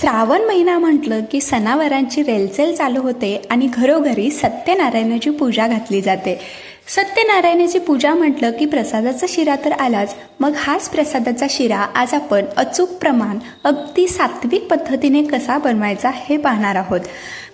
श्रावण महिना म्हटलं की सणावारांची रेलचेल चालू होते आणि घरोघरी सत्यनारायणाची पूजा घातली जाते. सत्यनारायणाची पूजा म्हटलं की प्रसादाचा शिरा तर आलाच. मग हाच प्रसादाचा शिरा आज आपण अचूक प्रमाण अगदी सात्विक पद्धतीने कसा बनवायचा हे पाहणार आहोत.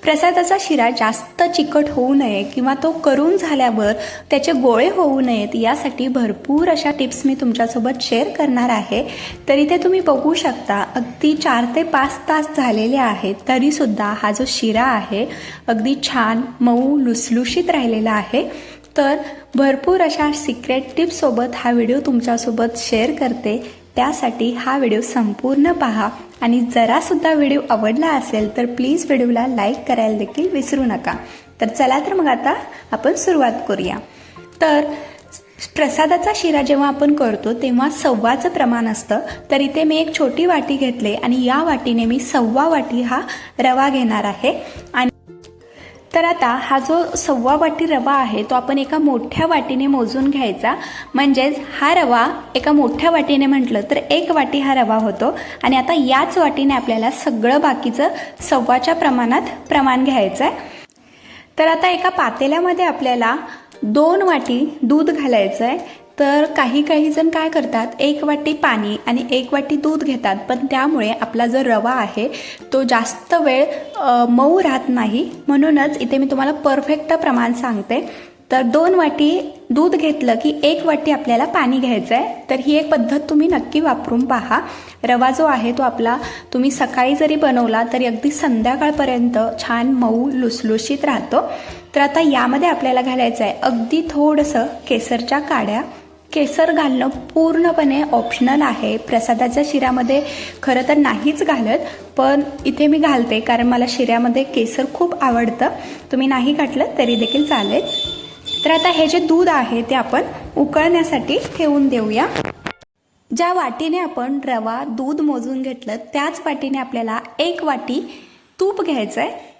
प्रसादाचा शिरा जास्त चिकट होऊ नये किंवा तो करून झाल्यावर त्याचे गोळे होऊ नयेत यासाठी भरपूर अशा टिप्स मी तुमच्यासोबत शेअर करणार आहे. तरी ते तुम्ही बघू शकता अगदी चार ते पाच तास झालेले आहेत तरीसुद्धा हा जो शिरा आहे अगदी छान मऊ लुसलुशीत राहिलेला आहे. तर भरपूर अशा सिक्रेट टिप्ससोबत हा व्हिडिओ तुमच्यासोबत शेअर करते. त्यासाठी हा व्हिडिओ संपूर्ण पहा. आणि जरासुद्धा व्हिडिओ आवडला असेल तर प्लीज व्हिडिओला लाईक करायला देखील विसरू नका. तर चला तर मग आता आपण सुरुवात करूया. तर प्रसादाचा शिरा जेव्हा आपण करतो तेव्हा सव्वाचं प्रमाण असतं. तर इथे मी एक छोटी वाटी घेतले आणि या वाटीने मी सव्वा वाटी हा रवा घेणार आहे. आणि तर आता हा जो सव्वा वाटी रवा आहे तो आपण एका मोठ्या वाटीने मोजून घ्यायचा. म्हणजेच हा रवा एका मोठ्या वाटीने म्हटलं तर एक वाटी हा रवा होतो. आणि आता याच वाटीने आपल्याला सगळं बाकीचं सव्वाच्या प्रमाणात प्रमाण घ्यायचं आहे तर आता एका पातेल्यामध्ये आपल्याला दोन वाटी दूध घालायचं आहे तर काही काही जण काय करतात एक वाटी पाणी आणि एक वाटी दूध घेतात. पण त्यामुळे आपला जो रवा आहे तो जास्त वेळ मऊ राहत नाही. म्हणूनच इथे मी तुम्हाला परफेक्ट प्रमाण सांगते. तर दोन वाटी दूध घेतलं की एक वाटी आपल्याला पाणी घ्यायचं आहे तर ही एक पद्धत तुम्ही नक्की वापरून पहा. रवा जो आहे तो आपला तुम्ही सकाळी जरी बनवला तरी अगदी संध्याकाळपर्यंत छान मऊ लुसलुशीत राहतो. तर आता यामध्ये आपल्याला घालायचं आहे अगदी थोडंसं केसरच्या काड्या. केसर घालणं पूर्णपणे ऑप्शनल आहे. प्रसादाच्या शिऱ्यामध्ये खरं तर नाहीच घालत पण इथे मी घालते कारण मला शिऱ्यामध्ये केसर खूप आवडतं. तुम्ही नाही घातलं तरी देखील चालेल. तर आता हे जे दूध आहे ते आपण उकळण्यासाठी ठेवून देऊया. ज्या वाटीने आपण रवा दूध मोजून घेतलं त्याच वाटीने आपल्याला एक वाटी तूप घ्यायचं आहे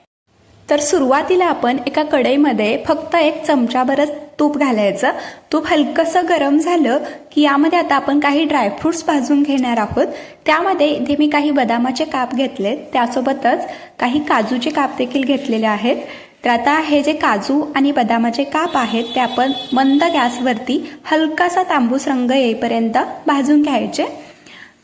तर सुरुवातीला आपण एका कढईमध्ये फक्त एक चमचाभरच तूप घालायचं. तूप हलकंसं गरम झालं की यामध्ये आता आपण काही ड्रायफ्रुट्स भाजून घेणार आहोत. त्यामध्ये इथे मी काही बदामाचे काप घेतलेत त्यासोबतच काही काजूचे काप देखील घेतलेले आहेत. तर आता हे जे काजू आणि बदामाचे काप आहेत ते आपण मंद गॅसवरती हलकासा तांबूस रंग येईपर्यंत भाजून घ्यायचे.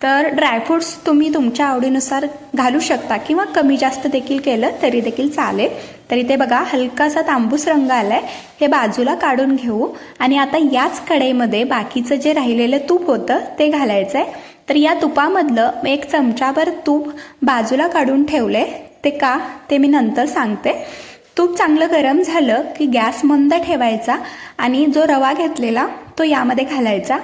तर ड्रायफ्रुट्स तुम्ही तुमच्या आवडीनुसार घालू शकता किंवा कमी जास्त देखील केलं तरी देखील चालेल. तर इथे बघा हलकासा तांबूस रंग आलाय. हे बाजूला काढून घेऊ. आणि आता याच कढईमध्ये बाकीचं जे राहिलेलं तूप होतं ते घालायचं आहे तर या तुपामधलं एक चमचाभर तूप बाजूला काढून ठेवले ते का? ते मी नंतर सांगते. तूप चांगलं गरम झालं की गॅस मंद ठेवायचा आणि जो रवा घेतलेला तो यामध्ये घालायचा.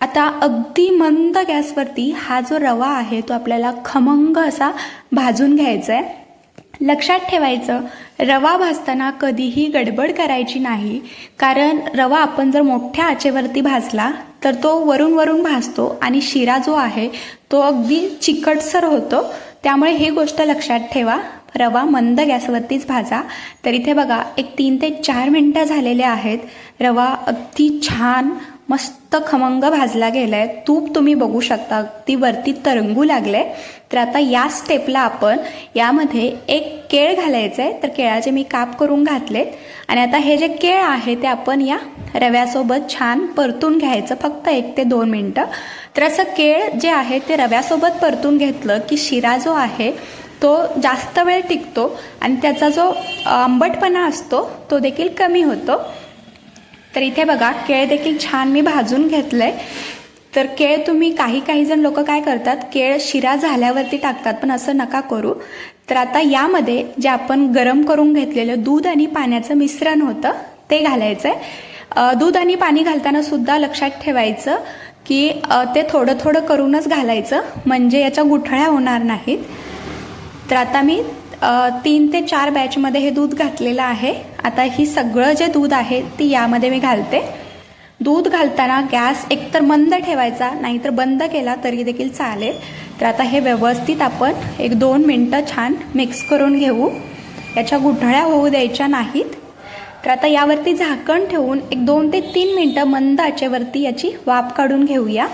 आता अगदी मंद गॅसवरती हा जो रवा आहे तो आपल्याला खमंग असा भाजून घ्यायचा आहे लक्षात ठेवायचं रवा भाजताना कधीही गडबड करायची नाही कारण रवा आपण जर मोठ्या आचेवरती भाजला तर तो वरून वरून भाजतो आणि शिरा जो आहे तो अगदी चिकटसर होतो. त्यामुळे ही गोष्ट लक्षात ठेवा रवा मंद गॅसवरतीच भाजा. तर इथे बघा एक तीन ते चार मिनटं झालेले आहेत. रवा अगदी छान मस्त खमंग भाजला गेलाय. तूप तुम्ही बघू शकता. अगदी वरती तरंगू लागले. तर आता या स्टेपला आपण यामध्ये एक केळ घालायचं आहे तर केळाचे मी काप करून घातलेत. आणि आता हे जे केळ आहे ते आपण या रव्यासोबत छान परतून घ्यायचं. फक्त एक ते दोन मिनटं. तर असं केळ जे आहे ते रव्यासोबत परतून घेतलं की शिरा जो आहे तो जास्त वेळ टिकतो. आणि त्याचा जो आंबटपणा असतो तो देखील कमी होतो. तर इथे बघा केळ देखील छान मी भाजून घेतलंय. तर केळ तुम्ही काही काही जण लोक काय करतात केळ शिरा झाल्यावरती टाकतात पण असं नका करू. तर आता यामध्ये जे आपण गरम करून घेतलेलं दूध आणि पाण्याचं मिश्रण होतं ते घालायचं आहे दूध आणि पाणी घालताना सुद्धा लक्षात ठेवायचं की ते थोडं थोडं करूनच घालायचं म्हणजे याच्या गुठळ्या होणार नाहीत. तर आता मी तीन ते चार बॅचमध्ये हे दूध घातलेलं आहे. आता ही सगळं जे दूध आहे ती यामध्ये मी घालते. दूध घालताना गॅस एकतर मंद ठेवायचा नाहीतर बंद केला तरी देखील चालेल. तर आता हे व्यवस्थित आपण एक दोन मिनटं छान मिक्स करून घेऊ. याच्या गुठळ्या होऊ द्यायच्या नाहीत. तर आता यावरती झाकण ठेवून एक दोन ते तीन मिनटं मंद आचेवरती याची वाफ काढून घेऊया.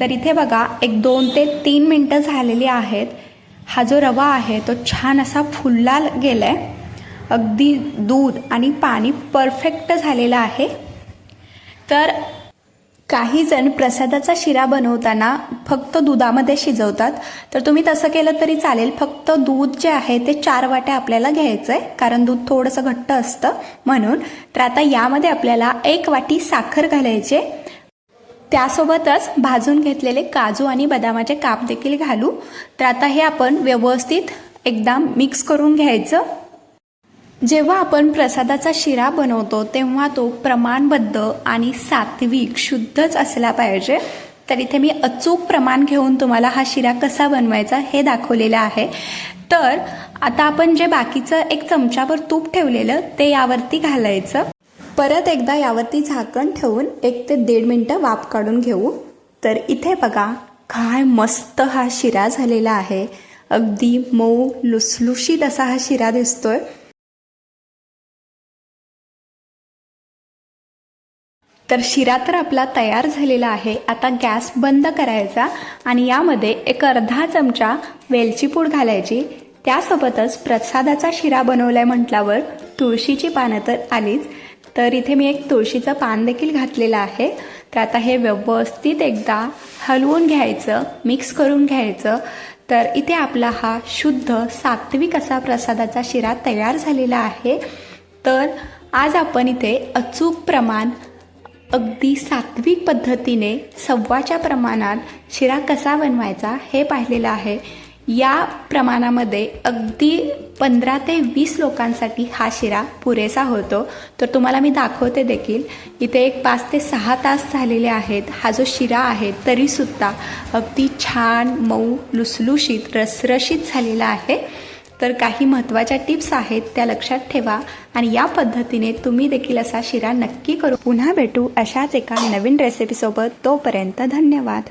तर इथे बघा एक दोन ते तीन मिनटं झालेली आहेत. हा जो रवा आहे तो छान असा फुलला गेला आहे अगदी दूध आणि पाणी परफेक्ट झालेलं आहे. तर काही जण प्रसादाचा शिरा बनवताना फक्त दुधामध्ये शिजवतात. तर तुम्ही तसं केलं तरी चालेल. फक्त दूध जे आहे ते चार वाट्या आपल्याला घ्यायचं आहे कारण दूध थोडंसं घट्ट असतं म्हणून. तर आता यामध्ये आपल्याला एक वाटी साखर घालायचे त्यासोबतच भाजून घेतलेले काजू आणि बदामाचे काप देखील घालू. तर आता हे आपण व्यवस्थित एकदा मिक्स करून घ्यायचं. जेव्हा आपण प्रसादाचा शिरा बनवतो तेव्हा तो प्रमाणबद्ध आणि सात्विक शुद्धच असला पाहिजे. तर इथे मी अचूक प्रमाण घेऊन तुम्हाला हा शिरा कसा बनवायचा हे दाखवलेलं आहे. तर आता आपण जे बाकीचं एक चमचाभर तूप ठेवलेलं ते यावरती घालायचं. परत एकदा यावरती झाकण ठेवून एक ते दीड मिनटं वाफ काढून घेऊ. तर इथे बघा काय मस्त हा शिरा झालेला आहे. अगदी मऊ लुसलुशीत असा हा शिरा दिसतोय. तर शिरा तर आपला तयार झालेला आहे. आता गॅस बंद करायचा आणि यामध्ये एक अर्धा चमचा वेलची पूड घालायची. त्यासोबतच प्रसादाचा शिरा बनवलाय म्हटल्यावर तुळशीची पानं तर आलीच. तर इथे मी एक तुळशीचं पान देखील घातलेलं आहे. तर आता हे व्यवस्थित एकदा हलवून घ्यायचं मिक्स करून घ्यायचं. तर इथे आपला हा शुद्ध सात्विक असा प्रसादाचा शिरा तयार झालेला आहे. तर आज आपण इथे अचूक प्रमाण अगदी सात्विक पद्धतीने सव्वाच्या प्रमाणात शिरा कसा बनवायचा हे पाहिलेलं आहे. या प्रमाणामध्ये अगदी पंधरा ते वीस लोकांसाठी हा शिरा पुरेसा होतो. तर तुम्हाला मी दाखवते देखील. इथे एक पाच ते सहा तास झालेले आहेत. हा जो शिरा आहे तरीसुद्धा अगदी छान मऊ लुसलुशीत रसरशीत झालेला आहे. तर काही महत्त्वाच्या टिप्स आहेत त्या लक्षात ठेवा आणि या पद्धतीने तुम्ही देखील असा शिरा नक्की करू. पुन्हा भेटू अशाच एका नवीन रेसिपीसोबत तोपर्यंत धन्यवाद.